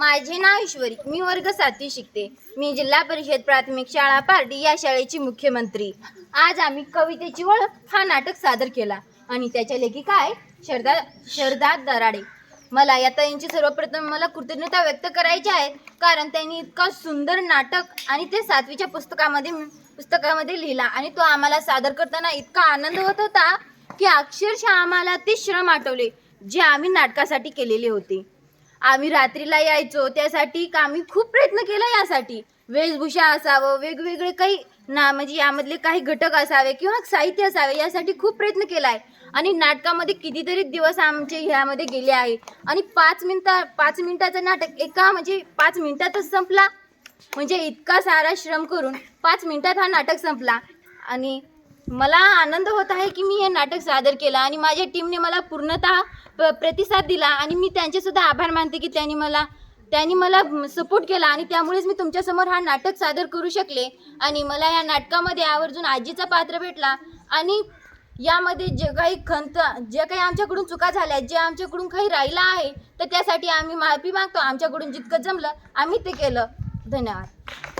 माझे नाव ईश्वरी. मी वर्ग सातवी शिकते. मी जिल्हा परिषद प्राथमिक शाळा पार्टी या शाळेची मुख्यमंत्री. आज आम्ही कवितेची ओळख हा नाटक सादर केला. आणि त्याच्या लेखिका आहे शरदा शरदा दराडे. मला या ताईंची सर्वप्रथम मला कृतज्ञता व्यक्त करायची आहे कारण त्यांनी इतका सुंदर नाटक आणि ते सातवीच्या पुस्तकामध्ये पुस्तकामध्ये लिहिला. आणि तो आम्हाला सादर करताना इतका आनंद होत होता की अक्षरशः आम्हाला ते श्रम आठवले जे आम्ही नाटकासाठी केलेले होते. आम्ही रात्रीला यायचो त्यासाठी का- आम्ही खूप प्रयत्न केला यासाठी. वेशभूषा असावं वेगवेगळे काही ना म्हणजे यामधले काही घटक असावे किंवा साहित्य असावे यासाठी खूप प्रयत्न केला आहे आणि नाटकामध्ये कितीतरी दिवस आमचे ह्यामध्ये गेले आहे. आणि पाच मिनिटा पाच मिनिटाचं नाटक एका म्हणजे पाच मिनिटातच संपला. म्हणजे इतका सारा श्रम करून पाच मिनिटात हा नाटक संपला. आणि मला आनंद होत आहे की मी हे नाटक सादर केलं आणि माझ्या टीमने मला पूर्णतः प- प्रतिसाद दिला आणि मी त्यांचेसुद्धा आभार मानते की त्यांनी मला त्यांनी मला सपोर्ट केला आणि त्यामुळेच मी तुमच्यासमोर हा नाटक सादर करू शकले आणि मला या नाटकामध्ये आवर्जून आजीचा पात्र भेटला आणि यामध्ये जे काही खंत जे काही आमच्याकडून चुका झाल्या जे आमच्याकडून काही राहिलं आहे तर त्यासाठी आम्ही माफी मागतो. आमच्याकडून जितकं जमलं आम्ही ते केलं. धन्यवाद.